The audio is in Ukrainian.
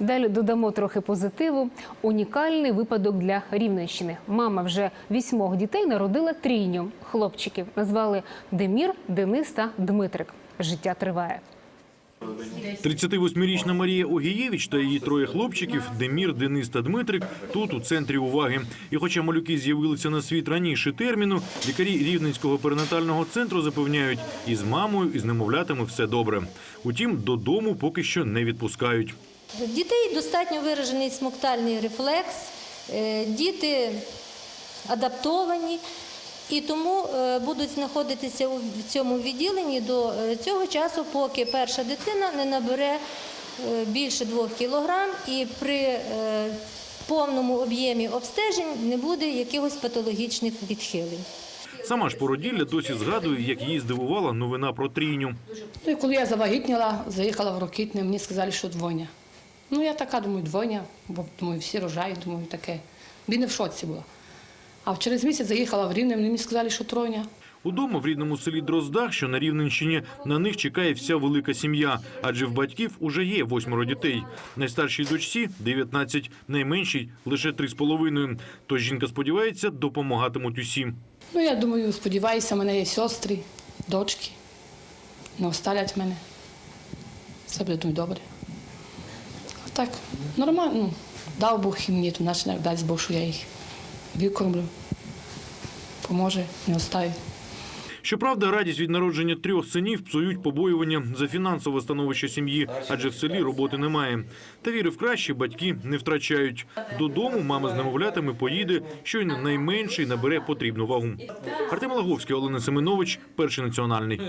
Далі додамо трохи позитиву. Унікальний випадок для Рівненщини. Мама вже вісьмох дітей народила трійню хлопчиків. Назвали Демір, Денис та Дмитрик. Життя триває. 38-річна Марія Огієвич та її троє хлопчиків Демір, Денис та Дмитрик тут у центрі уваги. І хоча малюки з'явилися на світ раніше терміну, лікарі Рівненського перинатального центру запевняють, із мамою, і з немовлятами все добре. Утім, додому поки що не відпускають. В дітей достатньо виражений смоктальний рефлекс, е, діти адаптовані і тому е, будуть знаходитися у цьому відділенні до е, цього часу, поки перша дитина не набере більше 2 кілограм і при повному об'ємі обстежень не буде якихось патологічних відхилень. Сама ж породілля досі згадує, як її здивувала новина про трійню. Ну і коли я завагітніла, заїхала в Рокітне, мені сказали, що двойня. Ну я така думаю, двойня, бо думаю, всі рожають, думаю, таке. Він не в шоці була. А через місяць заїхала в Рівне, мені сказали, що тройня. Удома в рідному селі Дроздах, що на Рівненщині, на них чекає вся велика сім'я, адже в батьків уже є восьмеро дітей. Найстаршій дочці 19, найменшій лише 3,5. Тож жінка сподівається, допомагатимуть усім. Ну я думаю, сподіваюся, в мене є сестри, дочки. Не оставлять мене. Все буде думаю, добре. Так, нормально. Ну, дав Бог і мені, то наче як дасть Бог, що я їх викормлю. Поможе, не оставить. Щоправда, радість від народження трьох синів псують побоювання за фінансове становище сім'ї, адже в селі роботи немає. Та віри в краще батьки не втрачають. Додому мама з немовлятами поїде, щойно найменший набере потрібну вагу. Артем Лаговський, Олена Семенович, перший національний.